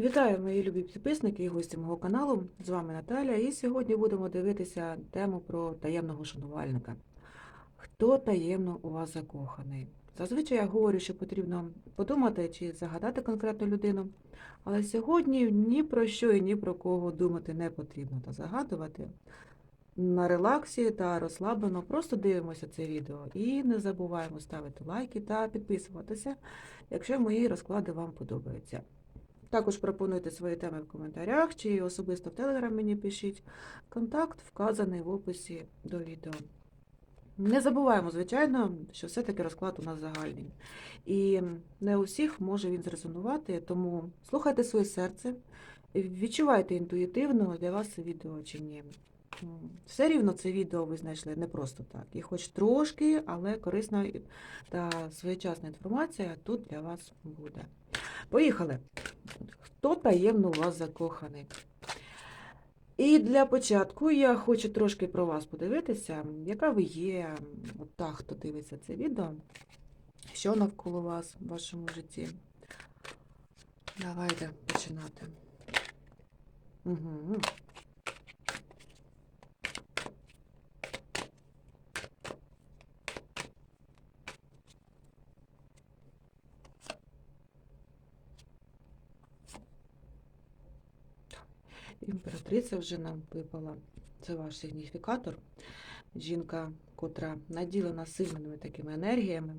Вітаю, мої любі підписники і гості мого каналу. З вами Наталя, і сьогодні будемо дивитися тему про таємного шанувальника. Хто таємно у вас закоханий? Зазвичай я говорю, що потрібно подумати чи загадати конкретну людину, але сьогодні ні про що і ні про кого думати не потрібно та загадувати. На релаксі та розслаблено просто дивимося це відео і не забуваємо ставити лайки та підписуватися, якщо мої розклади вам подобаються. Також пропонуйте свої теми в коментарях чи особисто в Телеграм мені пишіть. Контакт вказаний в описі до відео. Не забуваємо, звичайно, що все-таки розклад у нас загальний. І не у всіх може він зрезонувати, тому слухайте своє серце, відчувайте інтуїтивно, для вас відео чи ні. Все рівно це відео ви знайшли не просто так. І хоч трошки, але корисна та своєчасна інформація тут для вас буде. Поїхали! Хто таємно у вас закоханий? І для початку я хочу трошки про вас подивитися, яка ви є, от та, хто дивиться це відео, що навколо вас в вашому житті. Давайте починати. Угу. Імператриця вже нам випала. Це ваш сигніфікатор. Жінка, котра наділена сильними такими енергіями.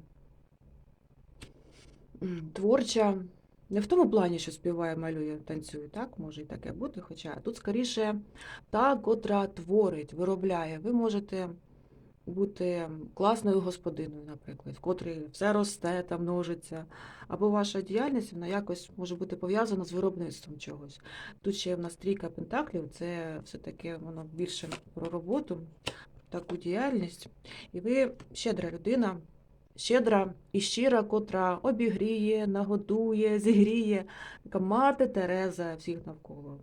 Творча. Не в тому плані, що співає, малює, танцює, так, може і таке бути, хоча тут скоріше та, котра творить, виробляє. Ви можете бути класною господиною, наприклад, в котрій все росте та множиться. Або ваша діяльність вона якось може бути пов'язана з виробництвом чогось. Тут ще в нас трійка пентаклів, це все-таки воно більше про роботу, таку діяльність. І ви щедра людина, щедра і щира, котра обігріє, нагодує, зігріє, така мати Тереза всіх навколо.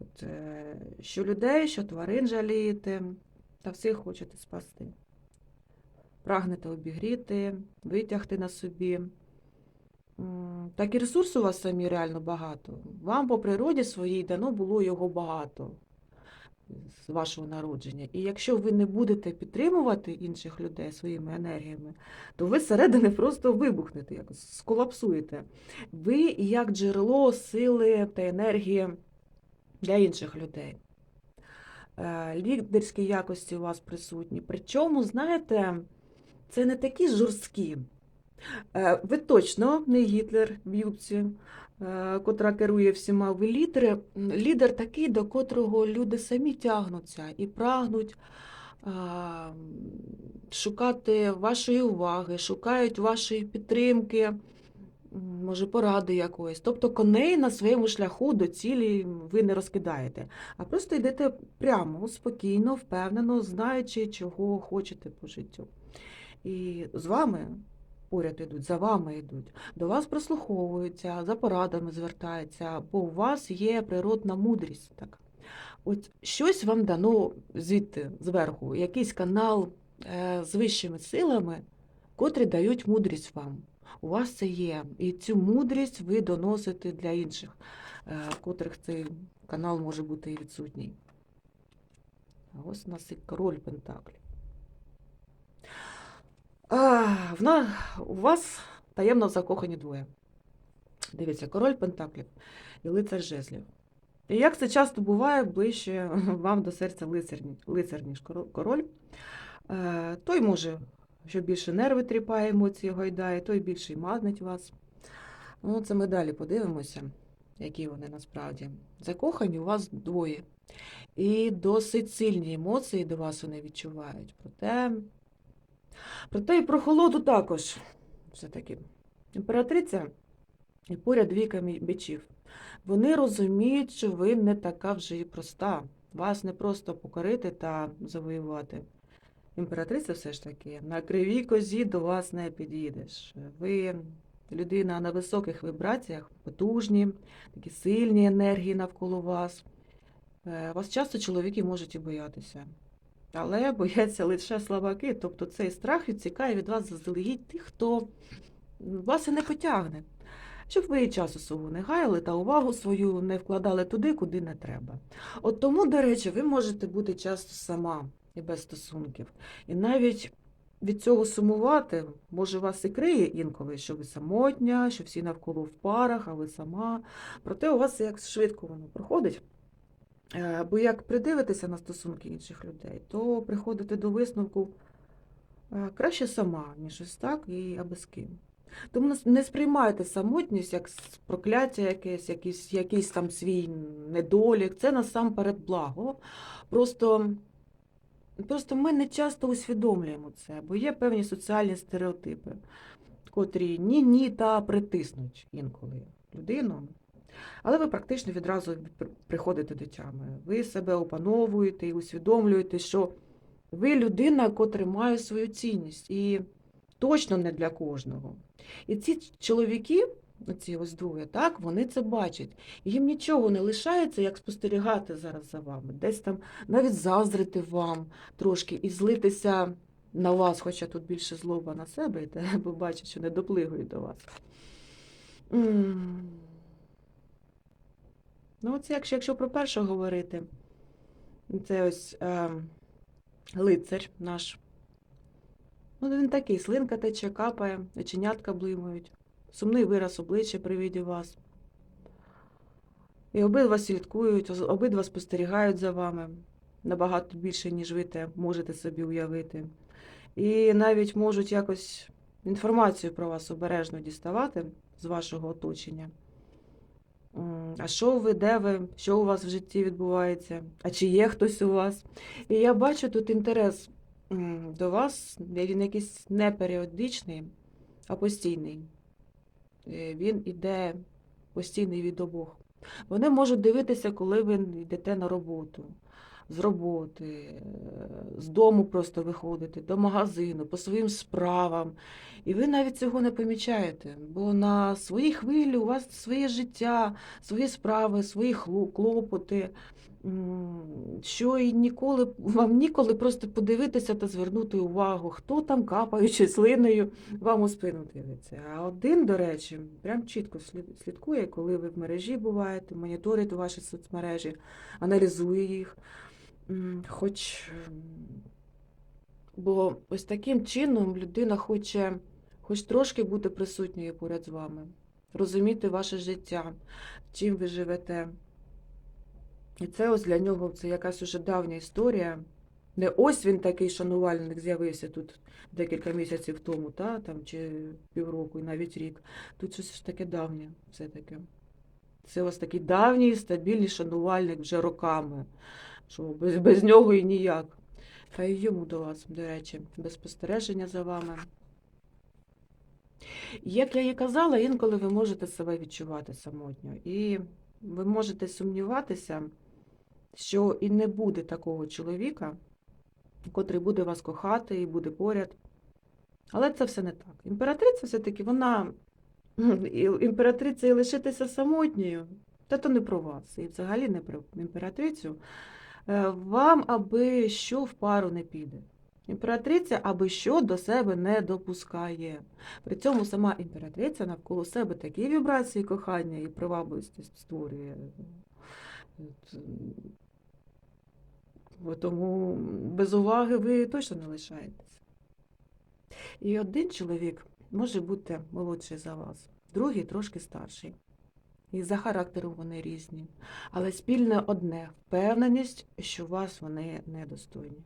От, е, що людей, що тварин жалієте, та всіх хочете спасти. Прагнете обігріти, витягти на собі. Так і ресурсу у вас самі реально багато. Вам по природі своїй дано було його багато з вашого народження. І якщо ви не будете підтримувати інших людей своїми енергіями, то ви зсередини просто вибухнете, якось сколапсуєте. Ви як джерело сили та енергії для інших людей. Е, Лідерські якості у вас присутні. Причому, знаєте, це не такі жорсткі. Е, Ви точно не Гітлер в юбці, е, котра керує всіма. Ви лідери, лідер такий, до котрого люди самі тягнуться і прагнуть шукати вашої уваги, шукають вашої підтримки, може, поради якоїсь. Тобто коней на своєму шляху до цілі ви не розкидаєте, а просто йдете прямо, спокійно, впевнено, знаючи, чого хочете по життю. І з вами поряд йдуть, за вами йдуть, до вас прислуховуються, за порадами звертаються, бо у вас є природна мудрість. Так. От щось вам дано звідти, зверху, якийсь канал е, з вищими силами, котрі дають мудрість вам. У вас це є. І цю мудрість ви доносите для інших, е, котрих цей канал може бути і відсутній. А ось у нас і король Пентаклів. У вас таємно закохані двоє. Дивіться, король Пентаклів і лицар жезлів. І як це часто буває, ближче вам до серця лицар, лицар ніж король, е, той може, що більше нерви тріпає, емоції гойдає, той більше й мазнить вас. Ну, це ми далі подивимося, які вони насправді. Закохані у вас двоє. І досить сильні емоції до вас вони відчувають. Проте Проте і про холоду також. Все-таки. Імператриця і поряд двійка мі- мечів. Вони розуміють, що ви не така вже і проста. Вас не просто покорити та завоювати. Імператриця все ж таки на кривій козі до вас не підійдеш. Ви людина на високих вібраціях, потужні, такі сильні енергії навколо вас. Е, Вас часто чоловіки можуть і боятися. Але бояться лише слабаки. Тобто цей страх відсікає від вас заздалегідь тих, хто вас і не потягне. щоб ви часу свого не гаяли та увагу свою не вкладали туди, куди не треба. От тому, до речі, ви можете бути часто сама і без стосунків. І навіть від цього сумувати, може, вас і криє інколи, що ви самотня, що всі навколо в парах, а ви сама. Проте у вас як швидко воно проходить. Е, Бо як придивитися на стосунки інших людей, то приходите до висновку е, краще сама, ніж ось так і аби з ким. Тому не сприймайте самотність як прокляття якесь, якийсь, якийсь там свій недолік. Це насамперед благо. Просто, просто ми не часто усвідомлюємо це, бо є певні соціальні стереотипи, котрі ні-ні та притиснуть інколи людину. Але ви практично відразу приходите до тями. Ви себе опановуєте і усвідомлюєте, що ви людина, котра має свою цінність, і точно не для кожного. І ці чоловіки, ці ось двоє, так, вони це бачать. Їм нічого не лишається, як спостерігати зараз за вами, десь там навіть заздрити вам трошки і злитися на вас, хоча тут більше злоба на себе, йде, бо бачать, що не доплигують до вас. Ну, це якщо, якщо про першого говорити, це ось е, лицар наш. Ну, він такий, слинка тече, капає, оченятка блимають, сумний вираз обличчя при віді вас. І обидва слідкують, обидва спостерігають за вами набагато більше, ніж ви те можете собі уявити. І навіть можуть якось інформацію про вас обережно діставати з вашого оточення. А що ви, де ви, що у вас в житті відбувається? А чи є хтось у вас? І я бачу тут інтерес до вас, він якийсь не періодичний, а постійний. Е, Він іде постійний від обох. Вони можуть дивитися, коли ви йдете на роботу, з роботи, е, з дому просто виходите, до магазину, по своїм справам. І ви навіть цього не помічаєте, бо на своїй хвилі у вас своє життя, свої справи, свої клопоти, що і ніколи вам ніколи просто подивитися та звернути увагу, хто там капаючи слиною вам у спину дивиться. А один, до речі, прям чітко слідкує, коли ви в мережі буваєте, моніторите ваші соцмережі, аналізує їх. Хоч бо ось таким чином людина хоче хоч трошки бути присутньою поряд з вами, розуміти ваше життя, чим ви живете. І це ось для нього це якась уже давня історія. Не ось він такий шанувальник з'явився тут декілька місяців тому, та, там, чи півроку, і навіть рік. Тут щось таке давнє все-таки. Це ось такий давній, стабільний шанувальник вже роками, що без, без нього і ніяк. Та й йому до вас, до речі, без спостереження за вами. Як я і казала, інколи ви можете себе відчувати самотньо. І ви можете сумніватися, що і не буде такого чоловіка, котрий буде вас кохати і буде поряд. Але це все не так. Імператриця все-таки вона імператриця і лишитися самотньою, та то не про вас. І взагалі не про імператрицю. Е, Вам аби що в пару не піде. Імператриця аби що до себе не допускає. При цьому сама імператриця навколо себе такі вібрації кохання і привабливості створює. Бо Тому без уваги ви точно не лишаєтесь. І один чоловік може бути молодший за вас, другий трошки старший. І за характером вони різні. Але спільне одне впевненість, що вас вони недостойні.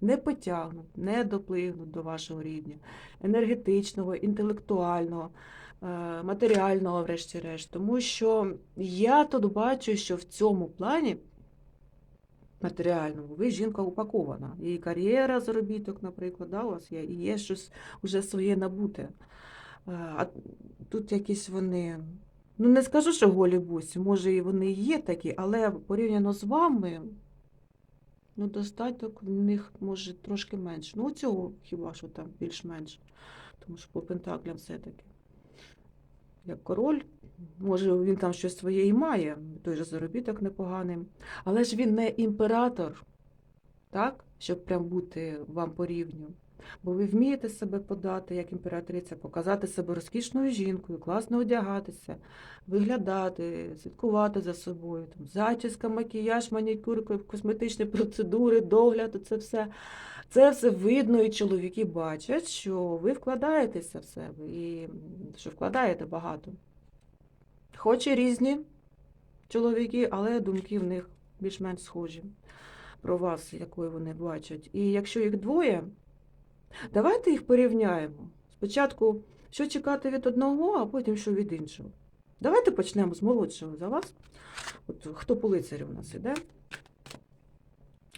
Не потягнуть, не доплигнуть до вашого рівня енергетичного, інтелектуального, е, матеріального, врешті-решт. Тому що я тут бачу, що в цьому плані матеріальному ви жінка упакована. І кар'єра, заробіток, наприклад, да, у вас є, і є щось уже своє набуте. А тут якісь вони. Ну, не скажу, що голі бусі, може, і вони є такі, але порівняно з вами, ну, достаток в них може трошки менше. Ну, цього хіба що там більш-менш. Тому що по пентаклям все-таки. Як король, може, він там щось своє і має, той же заробіток непоганий. Але ж він не імператор, так? Щоб прям бути вам по рівню. бо ви вмієте себе подати як імператриця, показати себе розкішною жінкою, класно одягатися, виглядати, слідкувати за собою. Там, зачіска, макіяж, манікюр, косметичні процедури, догляд, це все. Це все видно, і чоловіки бачать, що ви вкладаєтеся в себе і що вкладаєте багато. Хоч і різні чоловіки, але думки в них більш-менш схожі про вас, якою вони бачать. І якщо їх двоє, давайте їх порівняємо. Спочатку, що чекати від одного, а потім що від іншого. Давайте почнемо з молодшого за вас. От хто по лицарю у нас іде?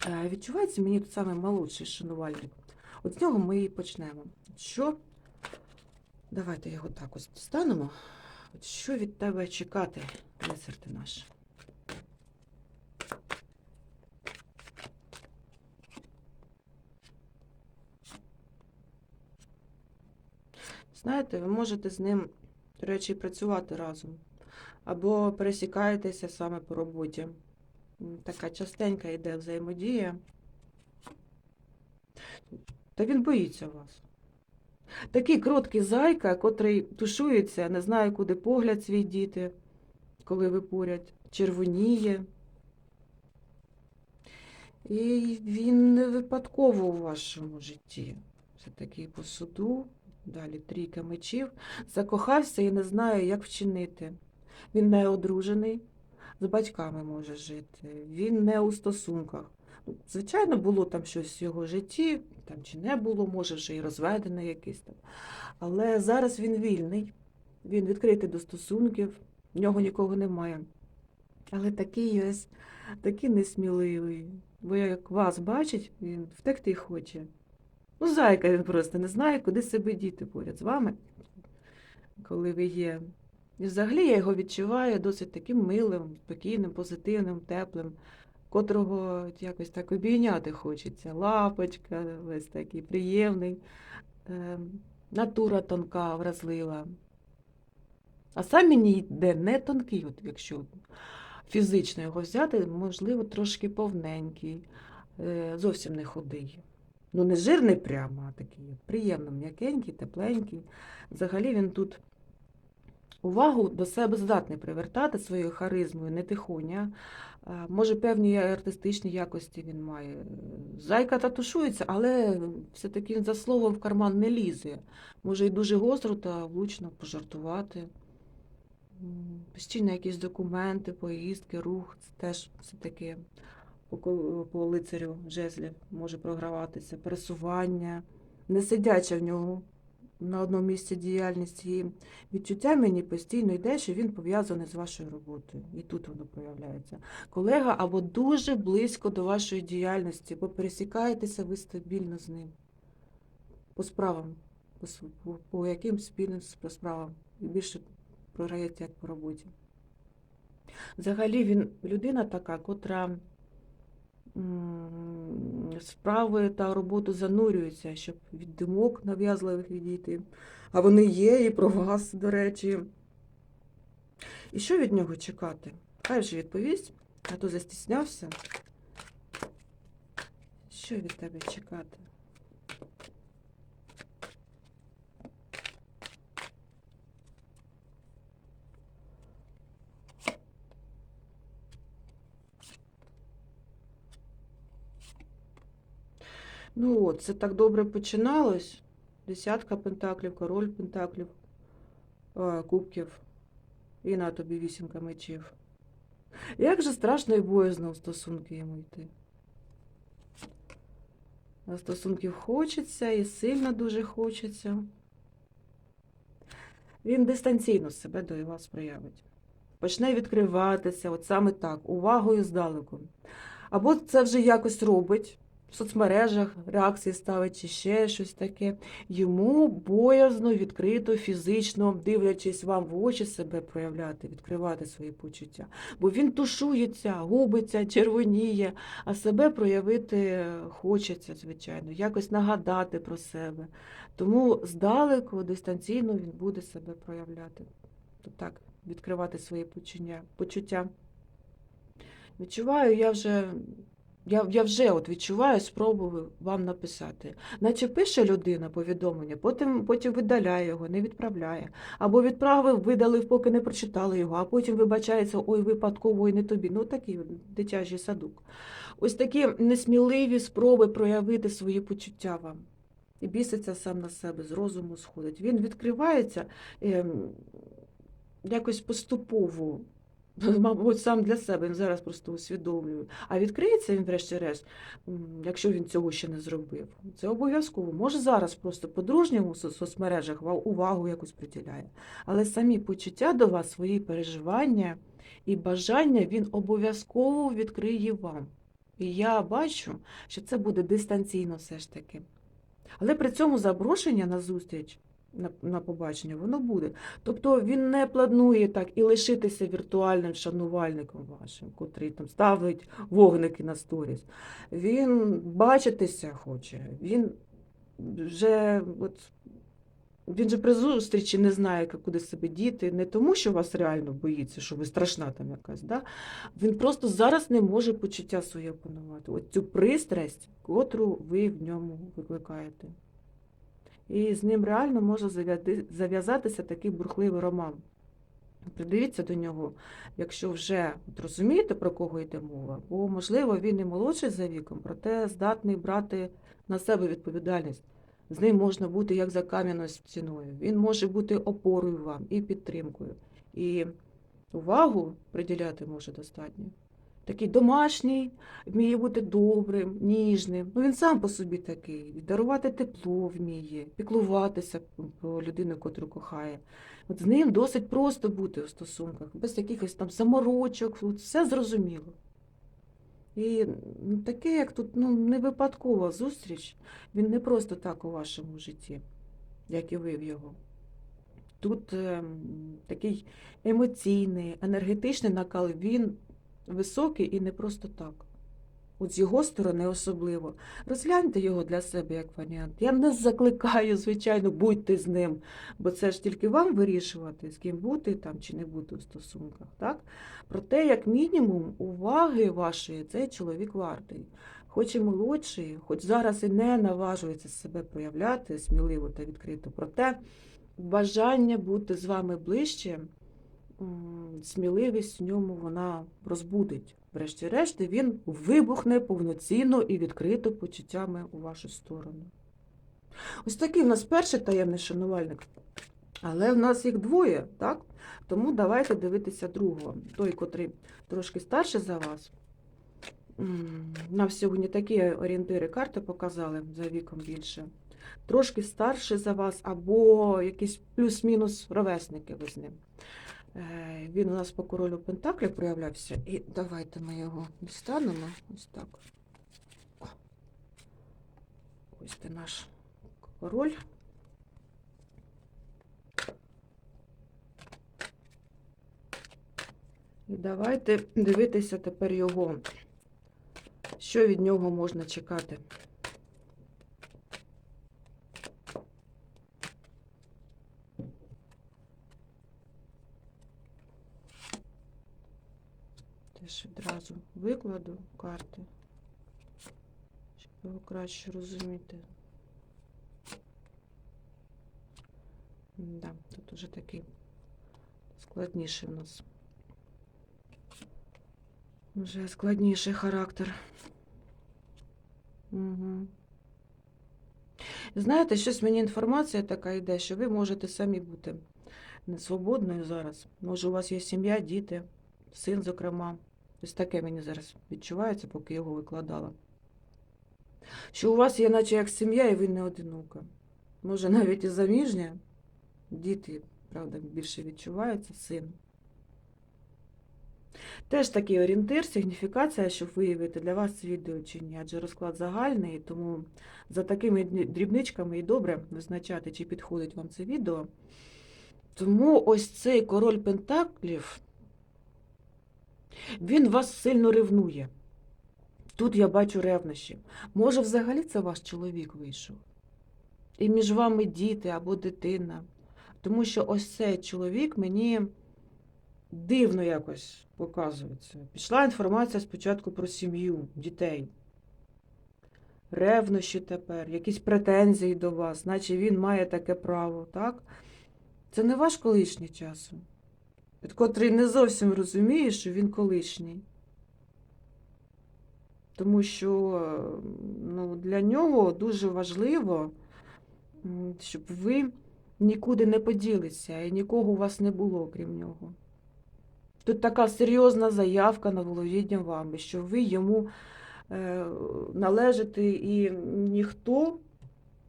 Е, Відчувається мені тут саме молодший шанувальник. От з нього ми і почнемо. Що? Давайте його так ось станемо. От що від тебе чекати, лицар ти наш? Знаєте, ви можете з ним, до речі, працювати разом. Або пересікаєтеся саме по роботі. Така частенька йде взаємодія. Та він боїться вас. Такий кроткий зайка, котрий тушується, не знає, куди погляд свій діти, коли ви поряд, червоніє. І він не випадково у вашому житті. Це такий по суду, далі трійка мечів. Закохався і не знає, як вчинити. Він не одружений, з батьками може жити, він не у стосунках. Звичайно, було там щось в його житті, там чи не було, може вже і розведене якийсь там. Але зараз він вільний, він відкритий до стосунків, в нього нікого немає. Але такий ось, такий несміливий. Бо як вас бачить, він втекти хоче. Ну, зайка він просто не знає, куди себе діти поряд з вами, коли ви є. І взагалі я його відчуваю досить таким милим, спокійним, позитивним, теплим, котрого якось так обійняти хочеться. Лапочка, весь такий приємний, ем, натура тонка, вразлива. А сам мені йде не тонкий, от якщо фізично його взяти, можливо, трошки повненький, е, зовсім не худий. Ну, не жирний прямо, а такий приємно, м'якенький, тепленький. Взагалі він тут увагу до себе здатний привертати своєю харизмою, не тихоня. Може, певні артистичні якості він має. Зайка татушується, але все-таки за словом в карман не лізе. Може і дуже гостро та влучно пожартувати. Постійно якісь документи, поїздки, рух, це теж все-таки по, лицарю жезлів може програватися, пересування, не сидяча в нього на одному місці діяльність. І відчуття мені постійно йде, що він пов'язаний з вашою роботою. І тут воно проявляється. Колега або дуже близько до вашої діяльності, бо пересікаєтеся ви стабільно з ним. По справам, по, по, по яким спільним справам. І більше програєте як по роботі. Взагалі він людина така, котра справи та роботу занурюються, щоб від димок нав'язливих відійти. А вони є і про вас, до речі. І що від нього чекати? Хай вже відповість, а то застіснявся. Що від тебе чекати? Ну от, це так добре починалось. Десятка пентаклів, король пентаклів, кубків. І на тобі вісімка мечів. Як же страшно і боязно у стосунки йому йти. А стосунків хочеться і сильно дуже хочеться. Він дистанційно себе до вас проявить. Почне відкриватися, от саме так, увагою здалеку. Або це вже якось робить в соцмережах, реакції ставить чи ще щось таке. Йому боязно, відкрито, фізично, дивлячись вам в очі себе проявляти, відкривати свої почуття. Бо він тушується, губиться, червоніє, а себе проявити хочеться, звичайно, якось нагадати про себе. Тому здалеку, дистанційно він буде себе проявляти. Так, відкривати свої почуття. Відчуваю, я вже Я, я вже от відчуваю, спробую вам написати. Наче пише людина повідомлення, потім, потім видаляє його, не відправляє. Або відправив, видалив, поки не прочитали його, а потім вибачається, ой, випадково і не тобі. Ну такий дитячий садок. Ось такі несміливі спроби проявити свої почуття вам. І біситься сам на себе, з розуму сходить. Він відкривається ем, якось поступово. Мабуть, сам для себе він зараз просто усвідомлює. А відкриється він, врешті-решт, якщо він цього ще не зробив. Це обов'язково. Може зараз просто по-дружньому в соцмережах увагу якусь приділяє. Але самі почуття до вас, свої переживання і бажання він обов'язково відкриє вам. І я бачу, що це буде дистанційно все ж таки. Але при цьому запрошення на зустріч, на, на побачення, воно буде. Тобто він не планує так і лишитися віртуальним шанувальником вашим, котрий там ставить вогники на сторіс. Він бачитися хоче, він вже от, він же при зустрічі не знає, куди себе діти, не тому, що вас реально боїться, що ви страшна там якась. Да? Він просто зараз не може почуття своє опанувати. От цю пристрасть, котру ви в ньому викликаєте. І з ним реально може зав'язатися такий бурхливий роман. Придивіться до нього, якщо вже розумієте, про кого йде мова, бо, можливо, він і молодший за віком, проте здатний брати на себе відповідальність. З ним можна бути як за кам'яною стіною. Він може бути опорою вам і підтримкою. І увагу приділяти може достатньо. Такий домашній, вміє бути добрим, ніжним. Ну він сам по собі такий. Дарувати тепло вміє, піклуватися про людину, котру кохає. От з ним досить просто бути в стосунках, без якихось там заморочок, от все зрозуміло. І ну, таке, як тут ну, не випадкова зустріч, він не просто так у вашому житті, як і ви в його. Тут ем, такий емоційний, енергетичний накал, він високий і не просто так. От з його сторони особливо. Розгляньте його для себе як варіант. Я не закликаю, звичайно, будьте з ним, бо це ж тільки вам вирішувати, з ким бути там чи не бути у стосунках. Так? Проте, як мінімум, уваги вашої цей чоловік вартий. Хоч і молодший, хоч зараз і не наважується себе проявляти сміливо та відкрито, проте бажання бути з вами ближче, м, сміливість в ньому вона розбудить. Врешті-решт, він вибухне повноцінно і відкрито почуттями у вашу сторону. Ось такий в нас перший таємний шанувальник. Але в нас їх двоє, так? Тому давайте дивитися другого. Той, котрий трошки старший за вас. Нам сьогодні такі орієнтири карти показали за віком більше. Трошки старший за вас, або якісь плюс-мінус ровесники ви з ним. Е, Він у нас по королю Пентаклів проявлявся. І давайте ми його дістанемо. Ось так. Ось це наш король. І давайте дивитися тепер його. Що від нього можна чекати? Теж відразу викладу карти, щоб його краще розуміти. Да, тут уже такий складніший в нас. Вже складніший характер. Угу. Знаєте, щось мені інформація така йде, що ви можете самі бути несвободною зараз. Може, у вас є сім'я, діти, син, зокрема. Ось таке мені зараз відчувається, поки його викладала. Що у вас є, наче як сім'я, і ви не одинока. Може, навіть і заміжня. Діти, правда, більше відчуваються, син. Теж такий орієнтир, сигніфікація, щоб виявити для вас відео чи ні, адже розклад загальний, тому за такими дрібничками і добре визначати, чи підходить вам це відео. Тому ось цей король Пентаклів, він вас сильно ревнує. Тут я бачу ревнощі. Може, взагалі це ваш чоловік вийшов? І між вами діти або дитина. Тому що ось цей чоловік мені дивно якось показується. Пішла інформація спочатку про сім'ю, дітей. Ревнощі тепер, якісь претензії до вас, наче він має таке право, так? Це не ваш колишній часом, від котрий не зовсім розуміє, що він колишній. Тому що ну, для нього дуже важливо, щоб ви нікуди не поділися і нікого у вас не було, крім нього. Тут така серйозна заявка на володіння вами, що ви йому е, належите і ніхто,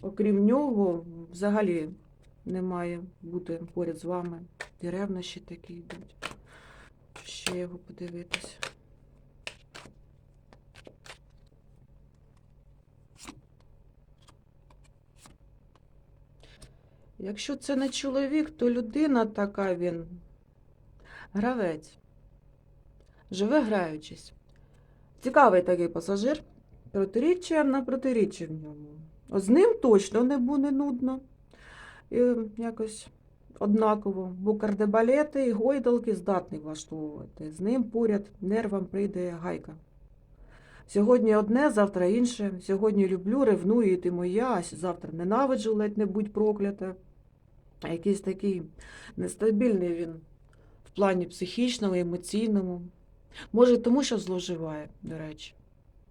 окрім нього, взагалі не має бути поряд з вами. І ревнощі такі йдуть. Ще його подивитись. Якщо це не чоловік, то людина така він гравець. Живе граючись. Цікавий такий пасажир. Протиріччя на протиріччя в ньому. З ним точно не буде нудно. Якось однаково. Бо кардебалети і гойдалки здатний влаштовувати. З ним поряд нервам прийде гайка. Сьогодні одне, завтра інше. Сьогодні люблю, ревную, і ти моя, а завтра ненавиджу, ледь не будь проклята. А Якийсь такий нестабільний він в плані психічному, емоційному. Може, тому що зловживає, до речі.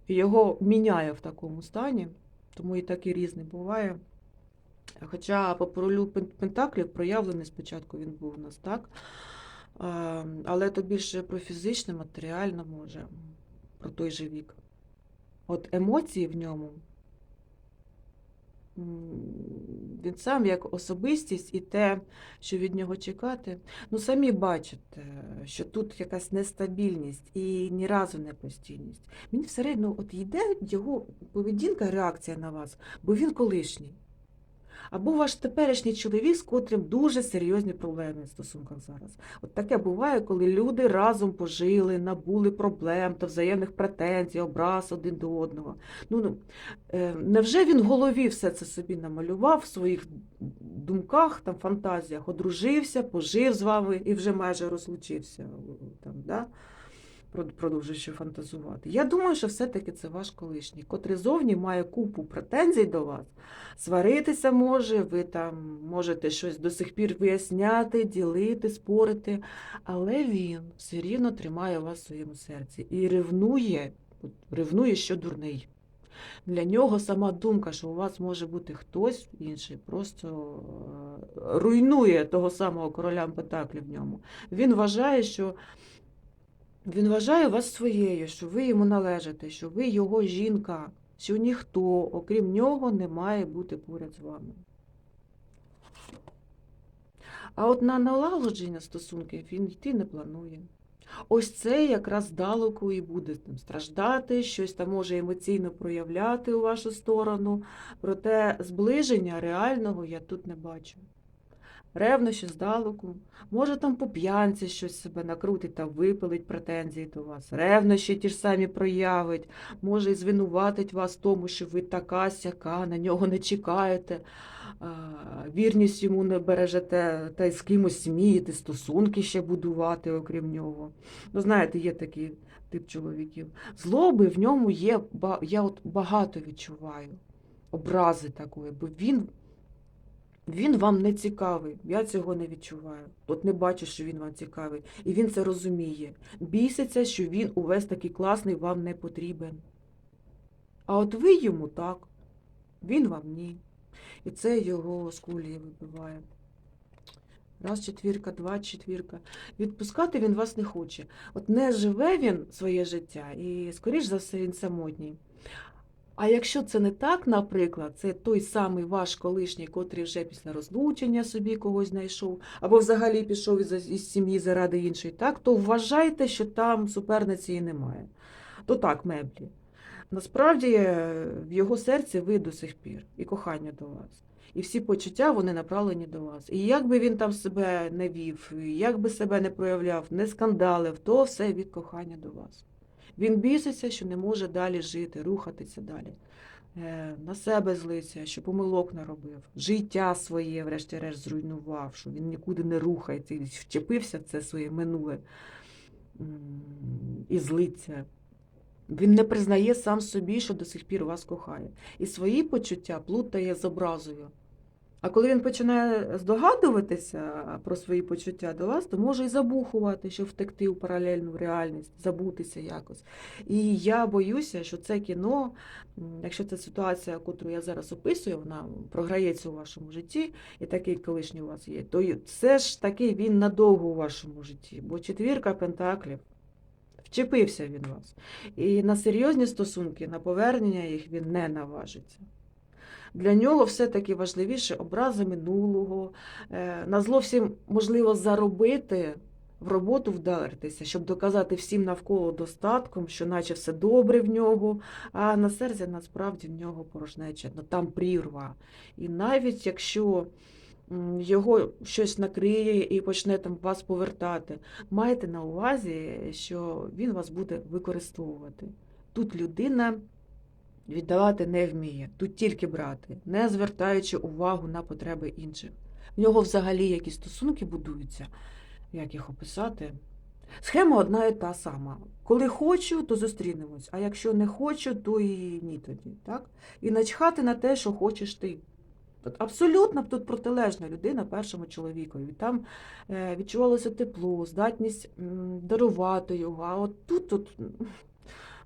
Його міняє в такому стані, тому і такий різний буває. Хоча по королю Пен- Пентаклів проявлений спочатку він був у нас, так? Але то більше про фізичне, матеріальне може, про той же вік. От емоції в ньому, він сам як особистість і те, що від нього чекати. Ну, самі бачите, що тут якась нестабільність і ні разу не постійність. Мені все одно от йде його поведінка, реакція на вас, бо він колишній. Або ваш теперішній чоловік, з котрим дуже серйозні проблеми в стосунках зараз. От таке буває, коли люди разом пожили, набули проблем та взаємних претензій, образ один до одного. Ну, ну, е, невже він в голові все це собі намалював в своїх думках, там, фантазіях, одружився, пожив з вами і вже майже розлучився, там, да? Прод- продовжуючи фантазувати. Я думаю, що все-таки це ваш колишній, котрий зовні має купу претензій до вас, сваритися може, ви там можете щось до сих пір виясняти, ділити, спорити, але він все рівно тримає вас в своєму серці і ревнує, ревнує, що дурний. Для нього сама думка, що у вас може бути хтось інший, просто е, руйнує того самого короля Пентаклів в ньому. Він вважає, що він вважає вас своєю, що ви йому належите, що ви його жінка, що ніхто, окрім нього, не має бути поряд з вами. А от на налагодження стосунків він йти не планує. Ось це якраз здалеку і буде там страждати, щось там може емоційно проявляти у вашу сторону, проте зближення реального я тут не бачу. Ревнощі здалеку, може там по п'янці щось себе накрутить та випилить претензії до вас. Ревнощі ті ж самі проявить, може і звинуватить вас тому, що ви така сяка, на нього не чекаєте, вірність йому не бережете, та й з кимось смієте, стосунки ще будувати, окрім нього. Ну, знаєте, є такий тип чоловіків. Злоби в ньому є, я от багато відчуваю, образи такої, бо він він вам не цікавий, я цього не відчуваю. От не бачу, що він вам цікавий. І він це розуміє. Біситься, що він увесь такий класний вам не потрібен. А от ви йому так, він вам ні. І це його з вибиває. Раз четвірка, два четвірка. Відпускати він вас не хоче. От не живе він своє життя, і, скоріш за все, він самотній. А якщо це не так, наприклад, це той самий ваш колишній, котрий вже після розлучення собі когось знайшов, або взагалі пішов із, із сім'ї заради іншої, так, то вважайте, що там суперниці і немає. То так, меблі. Насправді е, в його серці ви до сих пір, і кохання до вас. І всі почуття вони направлені до вас. І як би він там себе не вів, як би себе не проявляв, не скандалив, то все від кохання до вас. Він біситься, що не може далі жити, рухатися далі. е, на себе злиться, що помилок не робив, життя своє, врешті-решт, зруйнував, що він нікуди не рухається, і вчепився в це своє минуле і злиться. Він не признає сам собі, що до сих пір вас кохає. І свої почуття плутає з образою. А коли він починає здогадуватися про свої почуття до вас, то може і забухувати, щоб втекти у паралельну реальність, забутися якось. І я боюся, що це кіно, якщо це ситуація, яку я зараз описую, вона програється у вашому житті, і такий колишній у вас є, то це ж таки він надовго у вашому житті, бо четвірка пентаклів. Вчепився він вас. І на серйозні стосунки, на повернення їх він не наважиться. Для нього все-таки важливіше образи минулого, е, на зло всім можливо заробити, в роботу вдаритися, щоб доказати всім навколо достатком, що наче все добре в нього, а на серці насправді в нього порожнеча, ну, там прірва. І навіть якщо його щось накриє і почне там вас повертати, майте на увазі, що він вас буде використовувати. Тут людина віддавати не вміє, тут тільки брати, не звертаючи увагу на потреби інших. В нього взагалі які стосунки будуються, як їх описати. Схема одна і та сама. Коли хочу, то зустрінемось, а якщо не хочу, то і ні тоді. Так? І начхати на те, що хочеш ти. Тут абсолютно тут протилежна людина першому чоловікові. Там е, відчувалося тепло, здатність дарувати його. А от тут, тут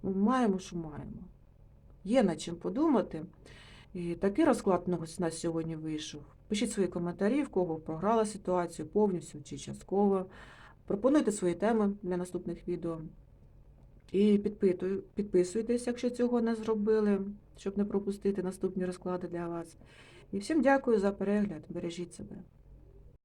маємо, що маємо. Є над чим подумати. І такий розклад на сьогодні вийшов. Пишіть свої коментарі, в кого програла ситуацію повністю чи частково. Пропонуйте свої теми для наступних відео. І підписуйтесь, якщо цього не зробили, щоб не пропустити наступні розклади для вас. І всім дякую за перегляд. Бережіть себе.